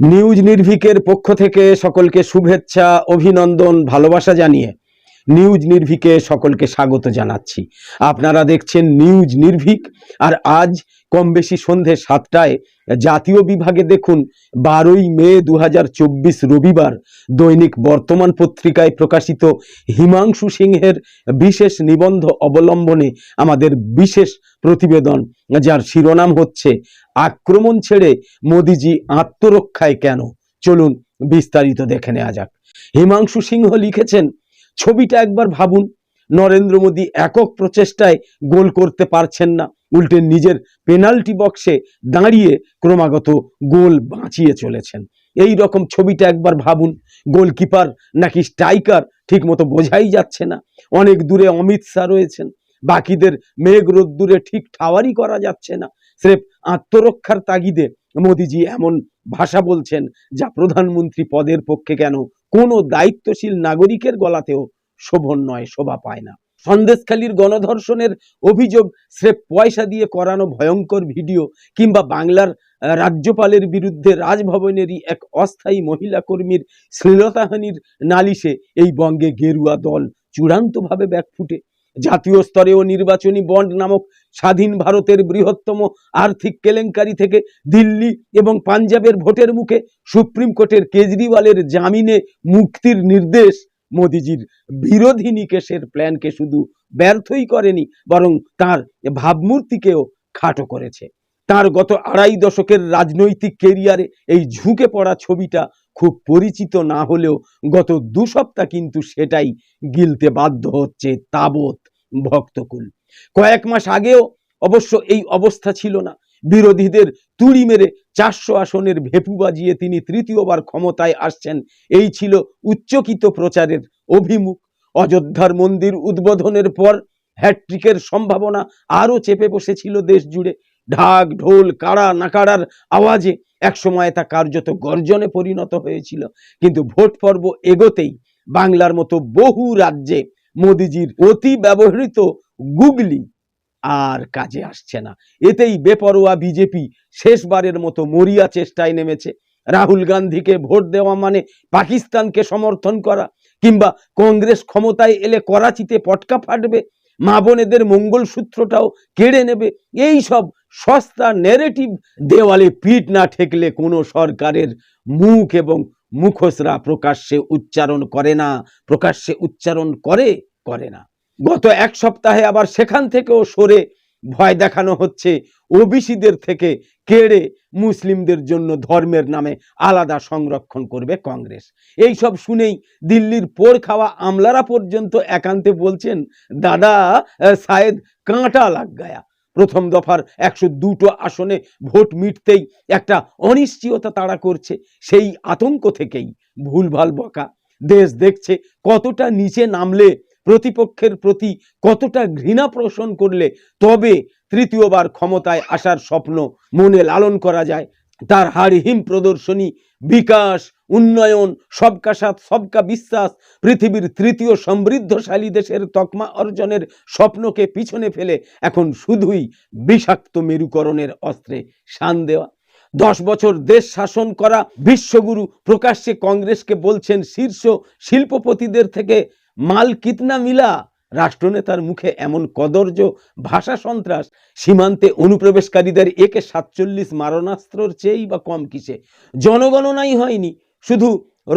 News নির্ভিকের পক্ষ থেকে সকলকে শুভেচ্ছা অভিনন্দন ভালোবাসা জানিয়ে নিউজ নির্ভীকে সকলকে স্বাগত জানাচ্ছি। আপনারা দেখছেন নিউজ নির্ভীক, আর আজ কম বেশি সন্ধে সাতটায় জাতীয় বিভাগে দেখুন, বারোই মে দু হাজার চব্বিশ রবিবার দৈনিক বর্তমান পত্রিকায় প্রকাশিত হিমাংশু সিংহের বিশেষ নিবন্ধ অবলম্বনে আমাদের বিশেষ প্রতিবেদন, যার শিরোনাম হচ্ছে, আক্রমণ ছেড়ে মোদিজি আত্মরক্ষায় কেন? চলুন বিস্তারিত দেখে নেওয়া যাক। হিমাংশু সিংহ লিখেছেন ছবিটা একবার ভাবুন, নরেন্দ্র মোদী একক প্রচেষ্টায় গোল করতে পারছেন না। উল্টে নিজের পেনাল্টি বক্সে দাঁড়িয়ে ক্রমাগত গোল বাঁচিয়ে চলেছেন। এই রকম ছবিটা একবার ভাবুন, গোলকিপার নাকি স্ট্রাইকার ঠিক মতো বোঝাই যাচ্ছে না। অনেক দূরে অমিত শাহ রয়েছেন, বাকিদের মেঘ রোদ্দুরে ঠিক ঠাওয়ারি করা যাচ্ছে না। স্রেফ আত্মরক্ষার তাগিদে মোদিজি এমন ভাষা বলছেন, যা প্রধানমন্ত্রী পদের পক্ষে কেন কোনো দায়িত্বশীল নাগরিকের গলাতেও শোভন নয়, শোভা পায় না। সন্দেশখালীর গণধর্ষণের অভিযোগ স্রেফ পয়সা দিয়ে করানো ভয়ঙ্কর ভিডিও কিংবা বাংলার রাজ্যপালের বিরুদ্ধে রাজভবনেরই এক অস্থায়ী মহিলা কর্মীর শ্লীলতাহানির নালিশে এই বঙ্গে গেরুয়া দল চূড়ান্তভাবে ব্যাকফুটে। জাতীয় স্তরেও নির্বাচনী বন্ড নামক স্বাধীন ভারতের বৃহত্তম আর্থিক কেলেঙ্কারি থেকে দিল্লি এবং পাঞ্জাবের ভোটের মুখে সুপ্রিম কোর্টের কেজরিওয়ালের জামিনে মুক্তির নির্দেশ। মোদিজির বিরোধী নিকেশের প্ল্যানকে শুধু ব্যর্থই করেনি, বরং তার ভাবমূর্তিকেও খাটো করেছে। তার গত আড়াই দশকের রাজনৈতিক কেরিয়ারে এই ঝুঁকে পড়া ছবিটা খুব পরিচিত না হলেও গত দু সপ্তাহ কিন্তু সেটাই গিলতে বাধ্য হচ্ছে তাবৎ ভক্তকুল। কয়েক মাস আগেও অবশ্য এই অবস্থা ছিল না। বিরোধীদের তুড়ি মেরে চারশো আসনের ভেপু বাজিয়ে তিনি তৃতীয়বার ক্ষমতায় আসছেন। এই ছিল উচ্চকিত প্রচারের অভিমুখ। অযোধ্যার মন্দির উদ্বোধনের পর হ্যাট্রিকের সম্ভাবনা আরও চেপে বসেছিল দেশ জুড়ে ঢাক, ঢোল, কাড়া, নাকাড়ার আওয়াজে একসময় তা কার্যত গর্জনে পরিণত হয়েছিল। কিন্তু ভোট পর্ব এগোতেই বাংলার মতো বহু রাজ্যে মোদিজির অতি ব্যবহৃত গুগলি আর কাজে আসছে না। এতেই বেপরোয়া বিজেপি শেষবারের মতো মরিয়া চেষ্টায় নেমেছে। রাহুল গান্ধীকে ভোট দেওয়া মানে পাকিস্তানকে সমর্থন করা কিংবা কংগ্রেস ক্ষমতায় এলে করাচিতে পটকা ফাটবে, মা বোনেদের মঙ্গলসূত্রটাও কেড়ে নেবে, এই সব সস্তা নেরেটিভ দেওয়ালে পিঠ না ঠেকলে কোনো সরকারের মুখ এবং মুখোশরা প্রকাশ্যে উচ্চারণ করে না, প্রকাশ্যে উচ্চারণ করে করে না। গত এক সপ্তাহে আবার সেখান থেকেও সরে ভয় দেখানো হচ্ছে ওবিসিদের থেকে কেড়ে মুসলিমদের জন্য ধর্মের নামে আলাদা সংরক্ষণ করবে কংগ্রেস। এই সব শুনেই দিল্লির পোড় খাওয়া আমলারা পর্যন্ত একান্তে বলছেন, দাদা সায়েদ কাঁটা লাগ গায়া প্রথম দফার একশো দুটো আসনে ভোট মিটতেই একটা অনিশ্চয়তা তাড়া করছে। সেই আতঙ্ক থেকেই ভুলভাল বকা। দেশ দেখছে কতটা নিচে নামলে, প্রতিপক্ষের প্রতি কতটা ঘৃণা পোষণ করলে, তবে তৃতীয়বার ক্ষমতায় আসার স্বপ্ন মনে লালন করা যায়। তার হাড়হিম প্রদর্শনী বিকাশ উন্নয়ন, সবকা সাথ, সবকা বিশ্বাস, পৃথিবীর তৃতীয় সমৃদ্ধশালী দেশের তকমা অর্জনের স্বপ্নকে পিছনে ফেলে এখন শুধুই বিষাক্ত মেরুকরণের অস্ত্রে শান দেওয়া। দশ বছর দেশ শাসন করা বিশ্বগুরু প্রকাশ্যে কংগ্রেসকে বলছেন শীর্ষ শিল্পপতিদের থেকে মাল কিতনা মিলা? রাষ্ট্রনেতার মুখে এমন কদর্য, ভাষা সন্ত্রাস, সীমান্তে অনুপ্রবেশকারীদের একে সাতচল্লিশ মারণাস্ত্রর চেয়েই বা কম কিসে? জনগণনাই হয়নি। শুধু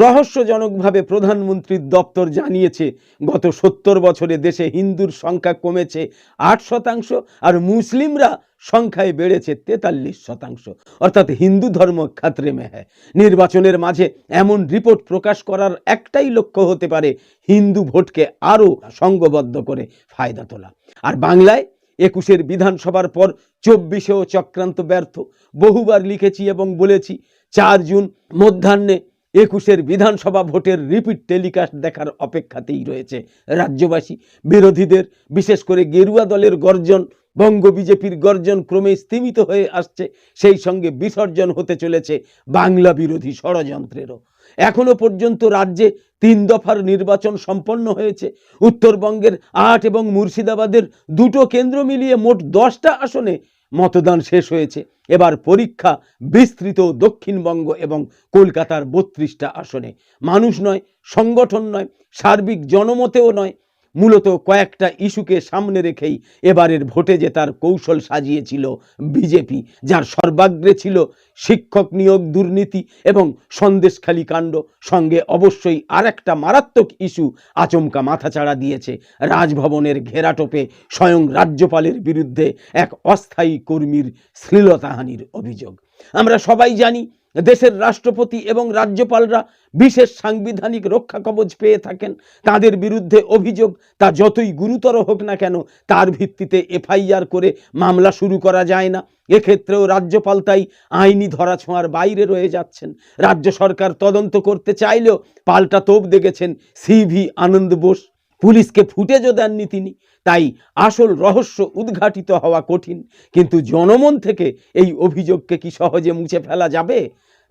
রহস্যজনকভাবে প্রধানমন্ত্রীর দপ্তর জানিয়েছে, গত সত্তর বছরে দেশে হিন্দুর সংখ্যা কমেছে আট শতাংশ আর মুসলিমরা সংখ্যায় বেড়েছে তেতাল্লিশ শতাংশ। অর্থাৎ হিন্দু ধর্ম খাতরে মে হ্যায় নির্বাচনের মাঝে এমন রিপোর্ট প্রকাশ করার একটাই লক্ষ্য হতে পারে হিন্দু ভোটকে আরও সঙ্গবদ্ধ করে ফায়দা তোলা। আর বাংলায় একুশের বিধানসভার পর চব্বিশেও চক্রান্ত ব্যর্থ। বহুবার লিখেছি এবং বলেছি, চার জুন মধ্যাহ্নে একুশের বিধানসভা ভোটের রিপিট টেলিকাস্ট দেখার অপেক্ষাতেই রয়েছে রাজ্যবাসী। বিরোধীদের, বিশেষ করে গেরুয়া দলের গর্জন, বঙ্গ বিজেপির গর্জন ক্রমে স্তীমিত হয়ে আসছে। সেই সঙ্গে বিসর্জন হতে চলেছে বাংলা বিরোধী ষড়যন্ত্রেরও। এখনও পর্যন্ত রাজ্যে তিন দফার নির্বাচন সম্পন্ন হয়েছে। উত্তরবঙ্গের আট এবং মুর্শিদাবাদের দুটো কেন্দ্র মিলিয়ে মোট দশটা আসনে মতদান শেষ হয়েছে। এবার পরীক্ষা বিস্তৃত দক্ষিণবঙ্গ এবং কলকাতার বত্রিশটা আসনে। মানুষ নয়, সংগঠন নয়, সার্বিক জনমতেও নয় মূলত কয়েকটা ইস্যুকে সামনে রেখেই এবারের ভোটে জেতার কৌশল সাজিয়েছিল বিজেপি, যার সর্বাগ্রে ছিল শিক্ষক নিয়োগ দুর্নীতি এবং সন্দেশখালী কাণ্ড, সঙ্গে অবশ্যই আর একটা মারাত্মক ইস্যু আচমকা মাথাচাড়া দিয়েছে রাজভবনের ঘেরাটোপে স্বয়ং রাজ্যপালের বিরুদ্ধে এক অস্থায়ী কর্মীর শ্লীলতাহানির অভিযোগ। আমরা সবাই জানি দেশের রাষ্ট্রপতি এবং রাজ্যপালরা বিশেষ সাংবিধানিক রক্ষা কবচ পেয়ে থাকেন। তাদের বিরুদ্ধে অভিযোগ, তা যতই গুরুতর হোক না কেন, তার ভিত্তিতে এফআইআর করে মামলা শুরু করা যায় না। এক্ষেত্রেও রাজ্যপাল তাই আইনি ধরাছোঁয়ার বাইরে রয়ে যাচ্ছেন। রাজ্য সরকার তদন্ত করতে চাইলেও পাল্টা তোপ দেখেছেন সিভি আনন্দ বোস। পুলিশকে ফুটেজও দেননি তিনি। তাই আসল রহস্য উদ্ঘাটিত হওয়া কঠিন। কিন্তু জনমন থেকে এই অভিযোগকে কি সহজে মুছে ফেলা যাবে?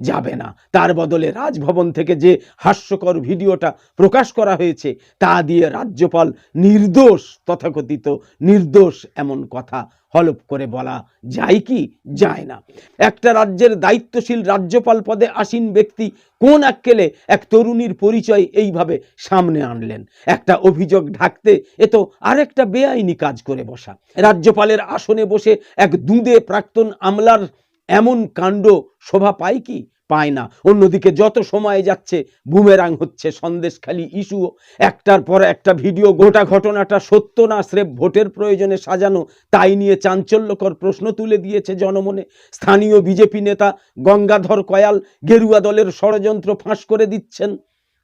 যাবে না। তার বদলে রাজভবন থেকে যে হাস্যকর ভিডিওটা প্রকাশ করা হয়েছে, তা দিয়ে রাজ্যপাল নির্দোষ, তথাকথিত নির্দোষ এমন কথা হলপ করে বলা যায় কি যায় না। একটা রাজ্যের দায়িত্বশীল রাজ্যপাল পদে আসীন ব্যক্তি কোন আক্কেলে এক তরুণীর পরিচয় এইভাবে সামনে আনলেন? একটা অভিযোগ ঢাকতে এ তো আরেকটা বেআইনি কাজ করে বসা। রাজ্যপালের আসনে বসে এক দুঁদে প্রাক্তন আমলার এমন কাণ্ড শোভা পায় কি? পায় না। অন্যদিকে যত সময় যাচ্ছে, বুমেরাং হচ্ছে সন্দেশখালী ইস্যু। একটার পর একটা ভিডিও, গোটা ঘটনাটা সত্য না, স্রেফ ভোটের প্রয়োজনে সাজানো, তাই নিয়ে চাঞ্চল্যকর প্রশ্ন তুলে দিয়েছে জনমনে। স্থানীয় বিজেপি নেতা গঙ্গাধর কয়াল গেরুয়া দলের ষড়যন্ত্র ফাঁস করে দিচ্ছেন।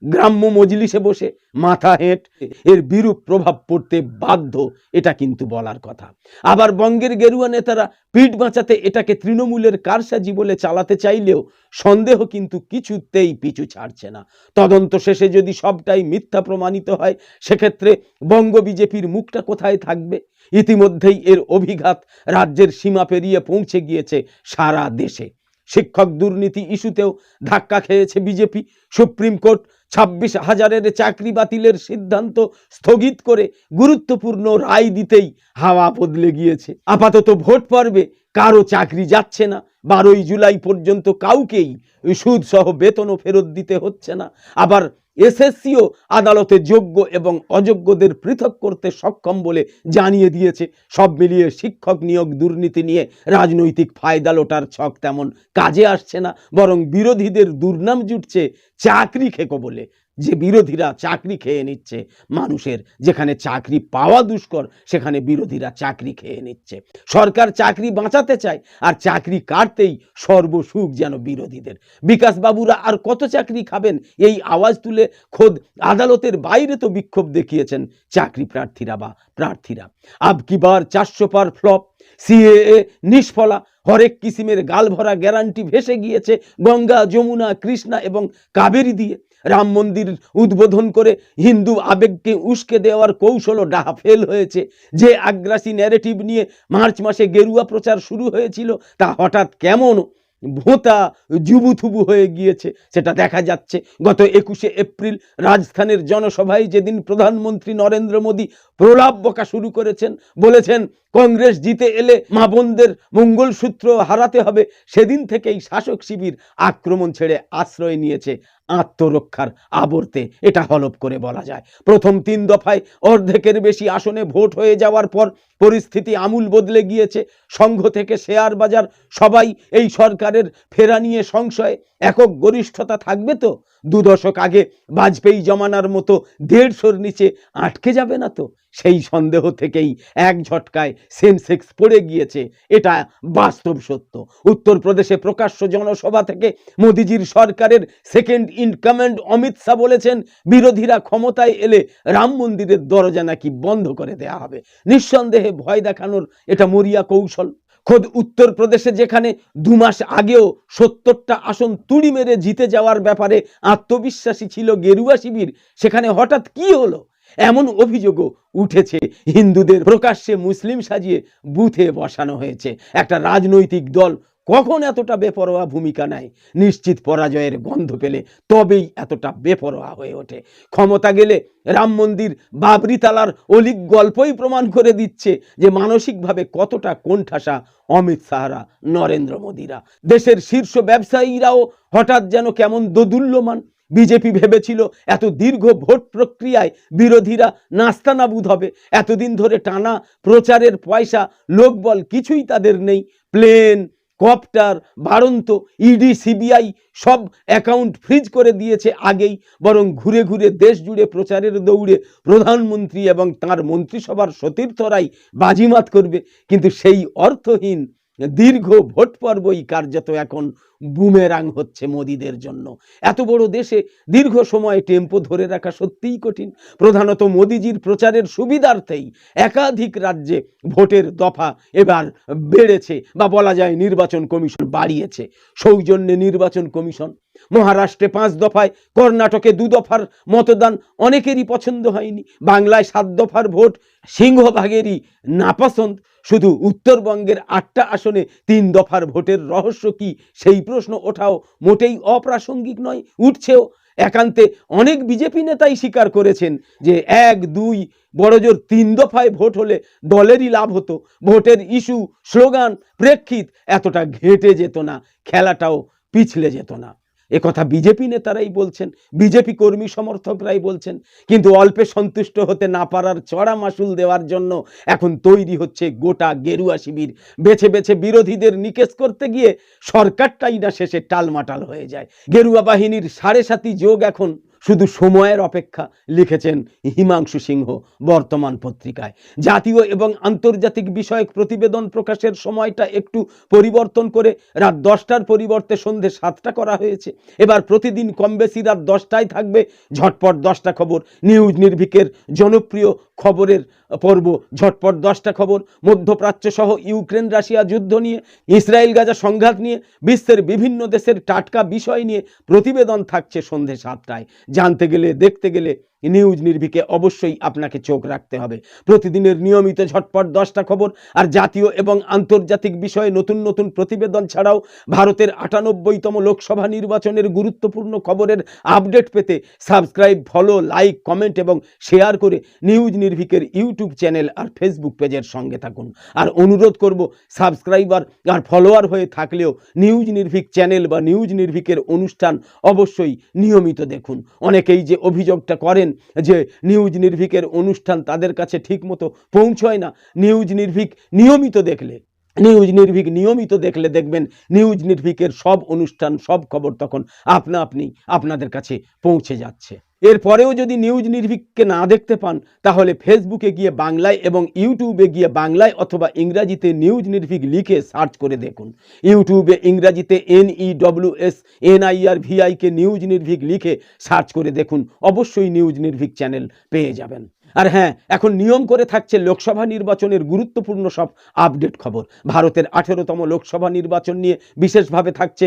গ্রাম্য মজলিসে বসে মাথা হেঁট, এর বিরূপ প্রভাব পড়তে বাধ্য, এটা কিন্তু বলার কথা। আবার বঙ্গের গেরুয়া নেতারা পিঠ বাঁচাতে এটাকে তৃণমূলের কারসাজি বলে চালাতে চাইলেও সন্দেহ কিন্তু কিছুতেই পিছু ছাড়ছে না। তদন্ত শেষে যদি সবটাই মিথ্যা প্রমাণিত হয়, সেক্ষেত্রে বঙ্গ বিজেপির মুখটা কোথায় থাকবে? ইতিমধ্যেই এর অভিঘাত রাজ্যের সীমা পেরিয়ে পৌঁছে গিয়েছে সারা দেশে। শিক্ষক দুর্নীতি ইস্যুতেও ধাক্কা খেয়েছে বিজেপি, সুপ্রিম কোর্ট ছাব্বিশ হাজারের চাকরি বাতিলের সিদ্ধান্ত স্থগিত করে গুরুত্বপূর্ণ রায় দিতেই হাওয়া বদলে গিয়েছে। আপাতত ভোট পর্বে কারও চাকরি যাচ্ছে না। বারোই জুলাই পর্যন্ত কাউকেই সুদসহ বেতনও ফেরত দিতে হচ্ছে না। আবার এসএসসিও আদালতে যোগ্য এবং অযোগ্যদের পৃথক করতে সক্ষম বলে জানিয়ে দিয়েছে। সব মিলিয়ে শিক্ষক নিয়োগ দুর্নীতি নিয়ে রাজনৈতিক ফায়দা লোটার ছক তেমন কাজে আসছে না, বরং বিরোধীদের দুর্নাম জুটছে চাকরি খেকো বলে। যে বিরোধীরা চাকরি খেয়ে নিচ্ছে, মানুষের যেখানে চাকরি পাওয়া দুষ্কর, সেখানে বিরোধীরা চাকরি খেয়ে নিচ্ছে। সরকার চাকরি বাঁচাতে চায়, আর চাকরি কাটতেই সর্বসুখ যেন বিরোধীদের। বিকাশ বাবুরা আর কত চাকরি খাবেন? এই আওয়াজ তুলে খোদ আদালতের বাইরে তো বিক্ষোভ দেখিয়েছেন চাকরি প্রার্থীরা বা প্রার্থীরা। আবকি বার চারশো পার ফ্লপ? সিএএ নিষ্ফলা, হরেক কিসিমের গাল ভরা গ্যারান্টি ভেসে গিয়েছে গঙ্গা, যমুনা, কৃষ্ণা এবং কাবেরী দিয়ে। রাম মন্দির উদ্বোধন করে হিন্দু আবেগকে উস্কে দেওয়ার কৌশলও ডাহা ফেল হয়েছে। যে আগ্রাসী ন্যারেটিভ নিয়ে মার্চ মাসে গেরুয়া প্রচার শুরু হয়েছিল, তা হঠাৎ কেমন ভোঁতা জুবুথুবু হয়ে গিয়েছে, সেটা দেখা যাচ্ছে। গত একুশে এপ্রিল রাজস্থানের জনসভায় যেদিন প্রধানমন্ত্রী নরেন্দ্র মোদী প্রলাপ বকা শুরু করেছেন, বলেছেন, কংগ্রেস জিতে এলে মা বোনদের মঙ্গলসূত্র হারাতে হবে। সেদিন থেকেই শাসক শিবির আক্রমণ ছেড়ে আশ্রয় নিয়েছে আত্মরক্ষার আবর্তে। এটা হলপ করে বলা যায়। প্রথম তিন দফায় অর্ধেকের বেশি আসনে ভোট হয়ে যাওয়ার পর পরিস্থিতি আমূল বদলে গিয়েছে। সংঘ থেকে শেয়ার বাজার, সবাই এই সরকারের ফেরা নিয়ে সংশয়ে। একক গরিষ্ঠতা থাকবে তো? দু দশক আগে বাজপেয়ী জমানার মতো দেড়শোর নিচে আটকে যাবে না তো? সেই সন্দেহ থেকেই এক ঝটকায় সেন্সেক্স পড়ে গিয়েছে। এটা বাস্তব সত্য। উত্তরপ্রদেশে প্রকাশ্য জনসভা থেকে মোদিজির সরকারের second in command Amit Shah বলেছেন, বিরোধীরা ক্ষমতায় এলে রাম মন্দিরের দরজা নাকি বন্ধ করে দেয়া হবে। নিঃসন্দেহে ভয় দেখানোর এটা মরিয়া কৌশল। খোদ উত্তরপ্রদেশে যেখানে দু মাস আগেও সত্তরটা আসন তুড়ি মেরে জিতে যাওয়ার ব্যাপারে আত্মবিশ্বাসী ছিল গেরুয়া শিবির, সেখানে হঠাৎ কি হলো? এমন অভিযোগও উঠেছে। হিন্দুদের প্রকাশ্যে মুসলিম সাজিয়ে বুথে বসানো হয়েছে। একটা রাজনৈতিক দল কখন এতটা বেপরোয়া ভূমিকা নেয়? নিশ্চিত পরাজয়ের গন্ধ পেলে তবেই এতটা বেপরোয়া হয়ে ওঠে। ক্ষমতা গেলে রাম মন্দির বাবরি তালার অলিক গল্পই প্রমাণ করে দিচ্ছে যে মানসিকভাবে কতটা কোণঠাসা অমিত শাহরা নরেন্দ্র মোদীরা। দেশের শীর্ষ ব্যবসায়ীরাও হঠাৎ যেন কেমন দোদুল্যমান। বিজেপি ভেবেছিল এত দীর্ঘ ভোট প্রক্রিয়ায় বিরোধীরা নাস্তানাবুদ হবে। এতদিন ধরে টানা প্রচারের পয়সা, লোকবল কিছুই তাদের নেই। প্লেন, কপ্টার, বাড়ন্ত, ইডি, সিবিআই সব অ্যাকাউন্ট ফ্রিজ করে দিয়েছে আগেই। বরং ঘুরে ঘুরে দেশ জুড়ে প্রচারের দৌড়ে প্রধানমন্ত্রী এবং তার মন্ত্রিসভার সতীর্থরাই বাজিমাত করবে। কিন্তু সেই অর্থহীন দীর্ঘ ভোট পর্বই কার্যত এখন বুমেরাং হচ্ছে মোদীদের জন্য। এত বড় দেশে দীর্ঘ সময় টেম্পো ধরে রাখা সত্যিই কঠিন। প্রধানত মোদিজির প্রচারের সুবিধার্থেই একাধিক রাজ্যে ভোটের দফা এবার বেড়েছে বা বলা যায় নির্বাচন কমিশন বাড়িয়েছে। সৌজন্যে নির্বাচন কমিশন মহারাষ্ট্রে পাঁচ দফায়, কর্ণাটকে দু দফার মতদান অনেকেরই পছন্দ হয়নি। বাংলায় সাত দফার ভোট, সিংহভাগেরই নাপসন্দ শুধু উত্তরবঙ্গের আটটা আসনে তিন দফার ভোটের রহস্য কি? সেই প্রশ্ন ওঠাও মোটেই অপ্রাসঙ্গিক নয়, উঠছেও। একান্তে অনেক বিজেপি নেতাই স্বীকার করেছেন যে এক, দুই, বড়জোর তিন দফায় ভোট হলে দলেরই লাভ হতো। ভোটের ইস্যু, স্লোগান, প্রেক্ষিত এতটা ঘেঁটে যেত না, খেলাটাও পিছলে যেত না। একথা বিজেপি নেতারাই বলছেন, বিজেপি কর্মী সমর্থকরাই বলছেন, কিন্তু অল্পে সন্তুষ্ট হতে না পারার চড়া মাসুল দেওয়ার জন্য এখন তৈরি হচ্ছে গোটা গেরুয়া শিবির। বেছে বেছে বিরোধীদের নিকেশ করতে গিয়ে সরকারটাই না শেষে টালমাটাল হয়ে যায়। গেরুয়া বাহিনীর সাড়ে সাতি যোগ এখন শুধু সময়ের অপেক্ষা লিখেছেন হিমাংশু সিংহ বর্তমান পত্রিকায়। জাতীয় এবং আন্তর্জাতিক বিষয়ক প্রতিবেদন প্রকাশের সময়টা একটু পরিবর্তন করে রাত দশটার পরিবর্তে সন্ধে সাতটা করা হয়েছে। এবার প্রতিদিন কম বেশি রাত দশটায় থাকবে ঝটপট দশটা খবর। নিউজ নির্ভিকের জনপ্রিয় খবরের পর্ব, ঝটপট দশটা খবর, মধ্যপ্রাচ্য সহ ইউক্রেন, রাশিয়া যুদ্ধ নিয়ে, ইসরায়েল, গাজা সংঘাত নিয়ে, বিশ্বের বিভিন্ন দেশের টাটকা বিষয় নিয়ে প্রতিবেদন থাকছে সন্ধে সাতটায়। জানতে গেলে, দেখতে গেলে নিউজ নির্ভীকে অবশ্যই আপনাকে চোখ রাখতে হবে। প্রতিদিনের নিয়মিত ঝটপট দশটা খবর আর জাতীয় এবং আন্তর্জাতিক বিষয়ে নতুন নতুন প্রতিবেদন ছাড়াও ভারতের আটানব্বইতম লোকসভা নির্বাচনের গুরুত্বপূর্ণ খবরের আপডেট পেতে সাবস্ক্রাইব, ফলো, লাইক, কমেন্ট এবং শেয়ার করে নিউজ নির্ভিকের ইউটিউব চ্যানেল আর ফেসবুক পেজের সঙ্গে থাকুন। আর অনুরোধ করব, সাবস্ক্রাইবার আর ফলোয়ার হয়ে থাকলেও নিউজ নির্ভিক চ্যানেল বা নিউজ নির্ভিকের অনুষ্ঠান অবশ্যই নিয়মিত দেখুন। অনেকেই যে অভিযোগটা করেন যে নিউজ নির্ভিকের অনুষ্ঠান তাদের কাছে ঠিকমতো পৌঁছয় না। নিউজ নির্ভিক নিয়মিত দেখলে, নিউজ নির্ভিক নিয়মিত দেখলে দেখবেন নিউজ নির্ভিকের সব অনুষ্ঠান, সব খবর তখন আপনা আপনি আপনাদের কাছে পৌঁছে যাচ্ছে। এরপরেও যদি নিউজ নির্ভীককে না দেখতে পান, তাহলে ফেসবুকে গিয়ে বাংলায় এবং ইউটিউবে গিয়ে বাংলায় অথবা ইংরাজিতে নিউজ নির্ভীক লিখে সার্চ করে দেখুন। ইউটিউবে ইংরাজিতে N E W S N I R V I K news Nirbhik লিখে সার্চ করে দেখুন। অবশ্যই নিউজ নির্ভীক চ্যানেল পেয়ে যাবেন। আর হ্যাঁ এখন নিয়ম করে থাকছে লোকসভা নির্বাচনের গুরুত্বপূর্ণ সব আপডেট খবর। ভারতের আঠেরোতম লোকসভা নির্বাচন নিয়ে বিশেষভাবে থাকছে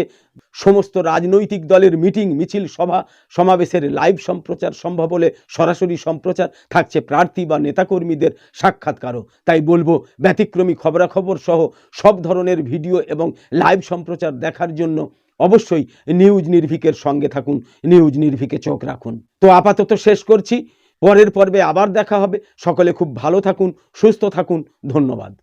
সমস্ত রাজনৈতিক দলের মিটিং, মিছিল, সভা, সমাবেশের লাইভ সম্প্রচার সম্ভব হলে সরাসরি সম্প্রচার, থাকছে প্রার্থী বা নেতাকর্মীদের সাক্ষাৎকারও। তাই বলব, ব্যতিক্রমী খবরাখবর সহ সব ধরনের ভিডিও এবং লাইভ সম্প্রচার দেখার জন্য অবশ্যই নিউজ নির্ভিকের সঙ্গে থাকুন, নিউজ নির্ভিকে চোখ রাখুন। তো আপাতত শেষ করছি। পরের পর্বে আবার দেখা হবে। সকলে খুব ভালো থাকুন সুস্থ থাকুন। ধন্যবাদ।